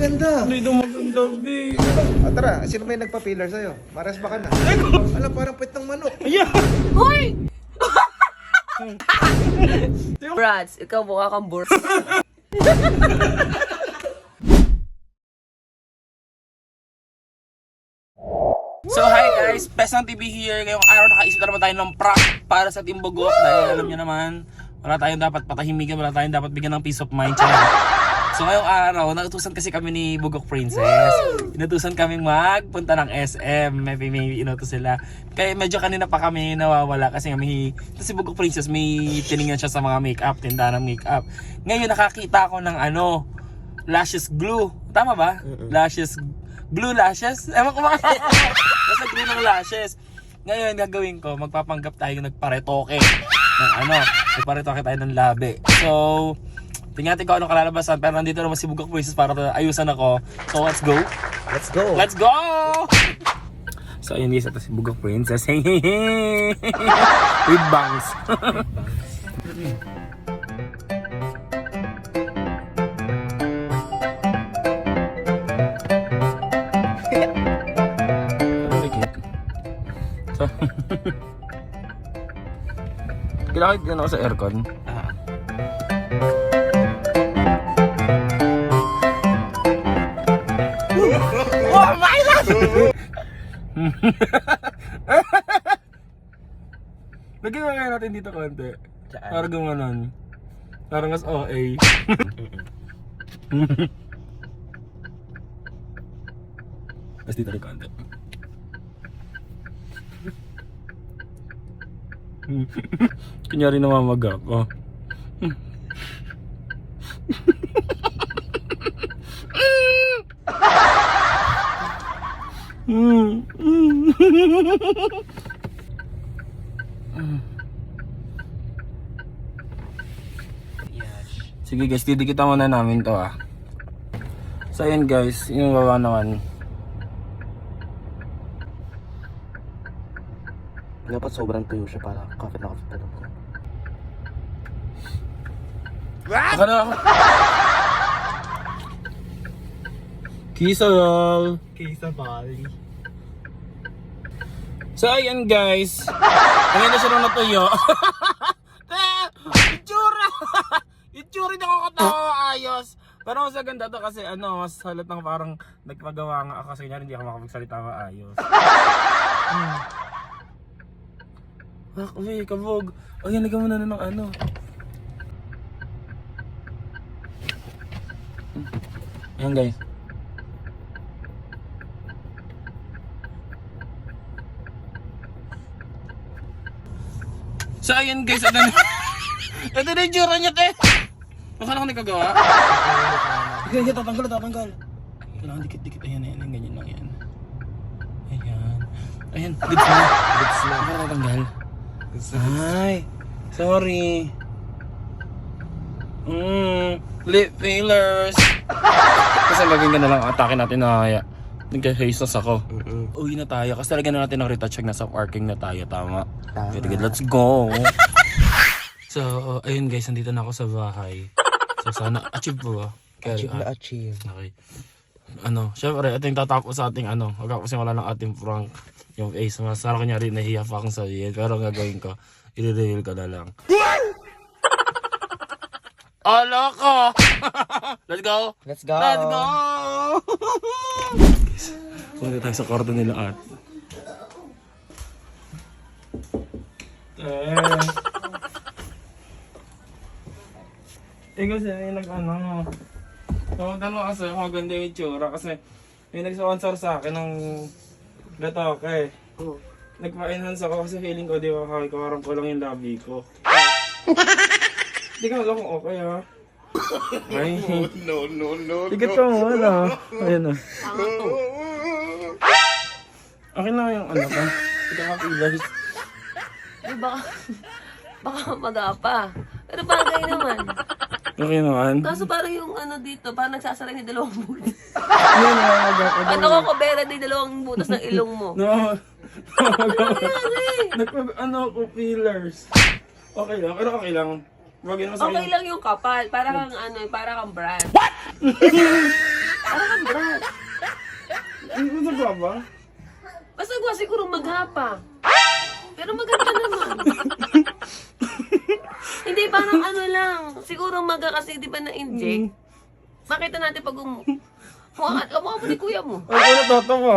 maganda. Hindi daw maganda, B. Ah, tara, sino ba yung nagpa-filler sa'yo? Maras ba ka na? Alam, parang puwet ng manok. Ayan! Hoy! Brats, ikaw mukha kang bur... So hi guys, Pesang TV here. Ngayong araw nakaisip na naman tayo ng prank para sa Team Bugok dahil alam niyo naman, wala tayong dapat patahimikan, wala tayong dapat bigyan ng peace of mind. Charot. So ngayong araw, nautusan kasi kami ni Bugok Princess. Inutusan kaming magpunta ng SM. May, may inutos sila. Kaya medyo kanina pa kami nawawala kasi nga may, ito si Bugok Princess may tinignan siya sa mga makeup, tinda ng makeup. Ngayon nakakita ako ng ano, lashes glue. Tama ba? Lashes Blue lashes? Ewan ko ba? Basta glue ng lashes. Ngayon, gagawin ko, magpapanggap tayo nagparetoke. Ng ano, nagparetoke tayo ng labi. So, tingnan kung anong kalalabasan. Pero nandito naman si Bugok Princess para ayusan ako. So, let's go. Let's go. Let's go! So, ayun guys, ito si Bugok Princess. With bangs. Kailangan din ako sa aircon. Lagyan mo kaya natin dito konti. Para gumanon. Para mas OA. Tapos dito rin konti. Kunyari namamagap. Oh. Mm. Sige guys, didikitan muna namin to ah. So ayun guys, yung baba naman. Dapat sobrang tuyo siya para kapit na kapit na ko. Baka na ako. Kisal. Kisa Bali. So ayan guys. Ang ganda siya nung natuyo. Itsura! Itsura hindi ako katawa ayos. Pero mas maganda to kasi ano, mas halatang parang nagpagawa nga ako kasi hindi ako makapagsalita maayos. Hmm. Ah, uy, kabog. O yan, lagyan mo na ng ano. Ayan guys. So ayun guys, ito na. ito na yung tsura niya, te. Baka ako nagkagawa. Ganyan, tatanggal, tatanggal. Kailangan dikit-dikit. Ayan, ayan, ayan, ganyan lang yan. Ayan. Ayan, goods na. Goods na. Baka tatanggal. Ay, sorry. Mm, lip fillers. Kasi laging ka na lang atake natin na kaya. Nagka-Jesus ako. Uwi na tayo kasi talaga na natin ng retouch nasa parking na tayo, tama? Tama. Very good, let's go! so, ayun guys, nandito na ako sa bahay. So, sana achieve po ba? Kaya, Achieve na ah, achieve. Okay. Ano, syempre, ito yung tatapos sa ating ano, magkakasin wala ng ating prank. Yung face mask. Sana kunyari nahiya pa akong sabihin. Pero ang gagawin ko, i-reveal ko na lang. Oh, loko! Let's go! Let's go! Let's go! Punta tayo sa kwarto nila at. Eh. Ikaw siya yung nag-ano. So, dalawa kasi maganda yung itsura kasi may nag-sponsor sa akin ng gatoke. Oh. Nagpa-enhance ako kasi feeling ko, di ba, kakarang ko lang yung labi ko. Di ka alam kung okay ha. Ay. No, no, no, Tigat ka mo, wala. Ayan na. Okay na yung ano ka. Ito ka pillars. Ay, baka... Baka magapa. Pero bagay naman. Okay naman. Kaso parang yung ano dito, parang nagsasara yung dalawang butas. Ano na ako Ano ko kubera din dalawang butas ng ilong mo? No. Nagpag ano ko pillars. Okay lang, pero okay lang. Wag yun Okay masakit. lang yung kapal. Para kang ano, para kang brand. What? para kang ba? Basta gawa siguro maghapa. Pero maganda naman. Hindi, parang ano lang. Siguro maga kasi di ba na-inject? Makita natin pag um... Mukha ka, mukha mo ni kuya mo. Ay, ako natatawa.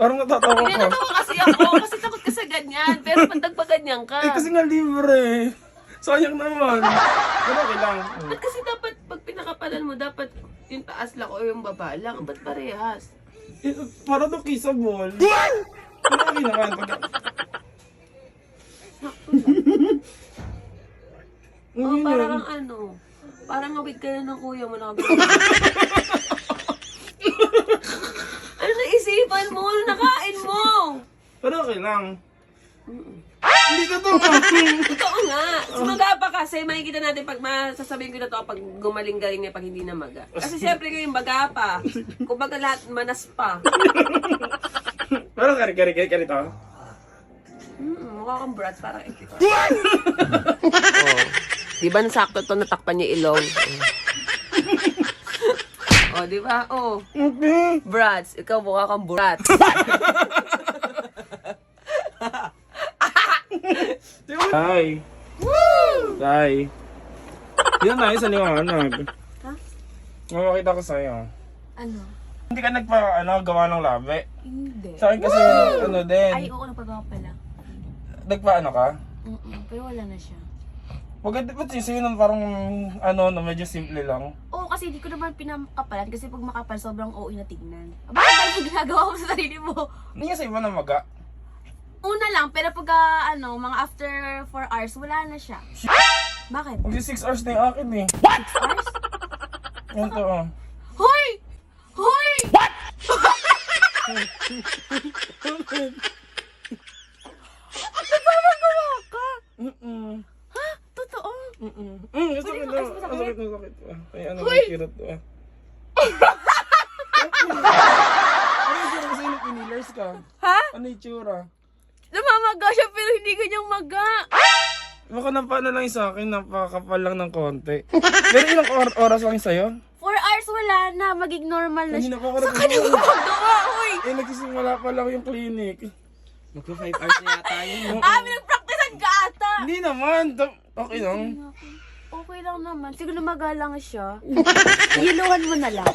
Parang natatawa Hindi, natawa kasi ako. Kasi takot ka sa ganyan. Pero pag nagpaganyan ka. Eh, kasi nga libre. Sayang naman. Pero okay lang. Ba't kasi dapat, pag pinakapalan mo, dapat yung taas lang o yung baba lang. Ba't parehas? Eh, para to kissable. Pero okay naman. Pag... Oh, parang ang ano, parang awig ka na ng kuya mo na Ano naisipan mo? Ano nakain mo? Pero okay lang. Hindi ka to. Totoo nga. Sumaga pa kasi, makikita natin pag masasabihin ko na to pag gumaling-galing niya pag hindi na maga. Kasi siyempre ngayon baga pa. Kung baga lahat manas pa. Pero kari kari kari kari to. Hmm, mukha kang brat, parang ito. oh. Di ba nasakto to natakpan niya ilong? oh, di ba? Oh. Okay. Brats, ikaw mukha kang brat. Hi. Hi. Dito na isa liwanag. Ha? Makakita ko sa'yo. Ano? Hindi ka nagpa, ano, gawa ng labi. Hindi. Sa akin kasi, ano din. Ay, oo, nagpagawa pala. Nagpa, ano ka? Mm pero wala na siya. Wag ka, ba't sisiyo ng parang, ano, na medyo simple lang. Oo, kasi hindi ko naman pinakapalan kasi pag makapal, sobrang OA na tignan. Bakit ba yung ginagawa mo sa sarili mo? Hindi nga sa iba na maga. Una lang, pero pag ah, ano, mga after 4 hours, wala na siya. Bakit? Magsi 6 hours na yung akin eh. 6 hours? Yan to, oh. Hoy! Hoy! Nagpapagawa ka? Mm-mm. Ha? Totoo? Mm-mm. Mm, gusto ko Pwede na. mo- Ang sakit, ang sakit. Ah, Ay, ano, Hoy! ang kirot to, ah. Ano yung tsura kasi yung pinilers ka? Ha? Ano yung tsura? Namamaga siya pero hindi ganyang maga. Baka napano lang yung sa akin, napakapal lang ng konti. Pero ilang or- oras lang yung sa'yo? 4 hours wala na, magig normal na Hindi siya. na pa ako Saan ka gumagawa, hoy? Eh, nagsisimula pa lang yung clinic. Magka 5 hours na yata yun. Ah, pinagpraktisan ka ata. Hindi naman. da- Okay lang. Okay lang naman. Siguro magalang siya. Nahiluhan mo na lang.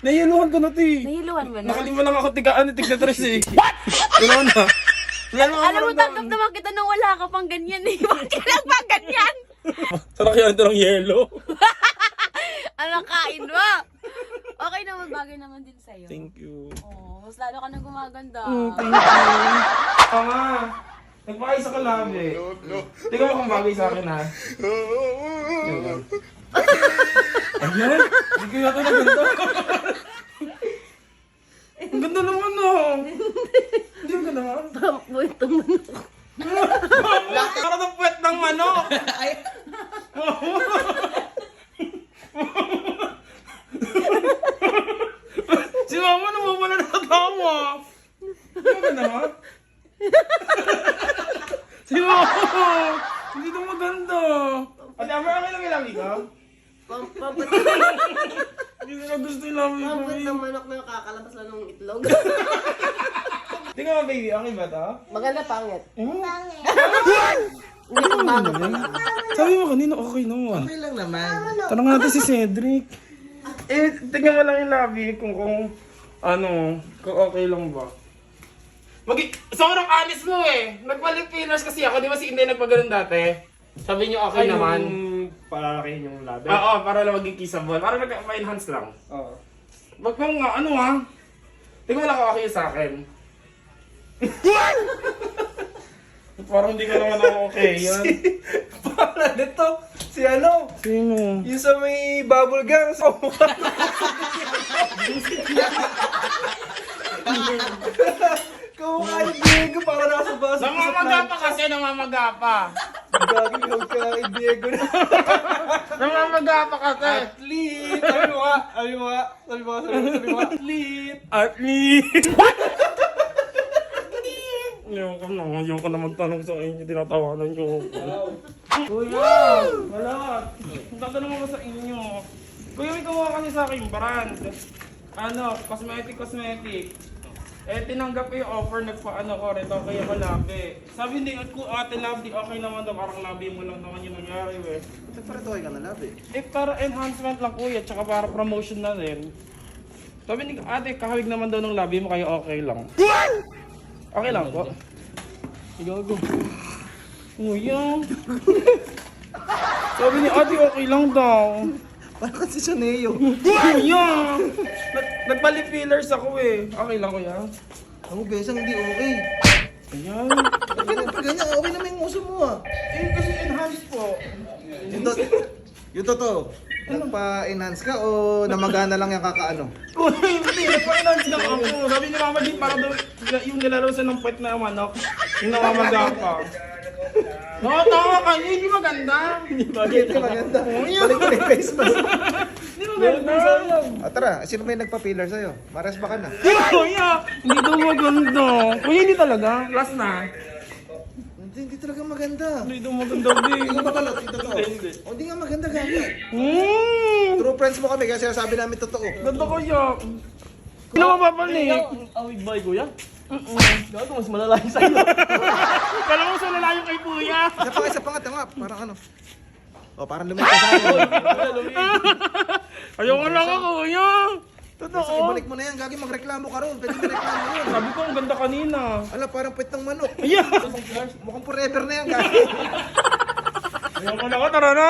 Nahiluhan ko na, ti. Nahiluhan mo na. Nakalima lang ako tiga, ano, tigna tres eh. What? Ano na? Wala naman Alam mo, tanggap naman kita nang wala ka pang ganyan eh. Bakit ka lang pang ganyan? Sarap yan ito ng yelo. Anong kain mo? Okay naman, bagay naman din sa'yo. Thank you. Oh, mas lalo ka na gumaganda. Oh, thank you. Tama. Nagpakay sa kalabi. Tingnan mo kung bagay sa akin ha. Ayan. Ayan. Hindi ko yata na ganda. Ang ganda naman oh. Hindi mo ganda ha? Wait, itong manok. Para ng puwet ng manok. si mama naman wala nakatawa. Hindi mo ganda ha? si mama. Hindi ito maganda. Ate, ama akin lang ilami ka? Pampapot Hindi nila gusto ilami ko. pampapot ng manok na yung kakalabas lang ng itlog. Tingnan mo baby, okay ba to? Maganda pangit. Hmm? Hindi ko bago pa. Sabi mo kanina okay naman. Okay lang naman. Tanong natin si Cedric. Eh, tingnan mo lang yung labi kung kung ano, kung okay lang ba. Mag sobrang honest mo eh. Nagpalit fillers kasi ako, di ba si Inday nagpaganon dati? Sabi niyo okay naman. Palalakihin yung labi. Oo, para lang maging kissable. Para nag-enhance lang. Oo. Wag mo nga, ano ha? Lang kung okay sa akin. Parang hindi ka naman ako okay. Yan. Para dito, si ano, Sino? yung sa may bubble gum sa mukha. Kamukha ni Diego para nasa baso. Namamaga pa kasi, namamaga pa. Huwag ka kay Diego na. Namamaga pa kasi. Athlete! Sabi mo nga, sabi mo nga, sabi mo nga, sabi mo nga, sabi mo nga, athlete! Athlete! Ayoko na, ayoko na magtanong sa inyo, tinatawanan ako. Kuya! Wala! Tatanong ako sa inyo. Kuya, may kumuha kasi sa akin brand. Ano, cosmetic, cosmetic. Eh, tinanggap ko yung offer, nagpaano ko, rito kaya ko labi. Sabi ni ko, ate Lovely, okay naman daw, parang labi mo lang naman yung nangyari. Ito para to ka na labi. Eh, para enhancement lang kuya, tsaka para promotion na rin. Sabi ni ate, kahawig naman daw ng labi mo, kaya okay lang. Okay lang po. Gago. Kuya. Sabi ni ate, okay lang daw. Parang kasi siya Neo. Kuya! Nag- Nagpali fillers ako eh. Okay lang kuya. Ako, besang hindi okay. Ayan. Ba't ganyan pa ganyan? Okay naman yung uso mo ah. Eh, kasi enhanced po. Yung, to yung totoo, nagpa-enhance ka o namagana lang yung kakaano? Kuya, hindi. Nagpa-enhance na ako. Sabi ni Mama Jean, para daw yung nilalarosan ng puwet na manok. Yung namamaga pa. Oo, tama ka. Hindi maganda. Bakit ka maganda? Balik ko na yung face mask. Hindi maganda. Ah, tara, sino may nagpa-filler sa'yo? Mares ba ka na? Kuya, hindi daw maganda. Kuya, hindi talaga. Last na. Hindi, hindi talaga maganda. Hindi daw maganda. Ikaw ba pala? Ito to. Hindi, hindi. O, hindi nga maganda gani. Hmm. True friends mo kami kasi sabi namin totoo. Ganda kuya. Hindi mo mapapalik. Awig ba, kuya? Gago, mas malala yung sa'yo. Kala mo sa lalayo kay kuya. Isa pa, isa pa nga, tama. Parang ano. O, parang lumit ka sa akin. Ayoko lang ako, kuya. Totoo. ibalik mo na yan. Gagi, magreklamo ka ron. Pwede magreklamo yun. Sabi ko, ang ganda kanina. Ala, parang pwet ng manok. Yeah. Mukhang forever na yan, gagi. Ayoko na ako, tara na.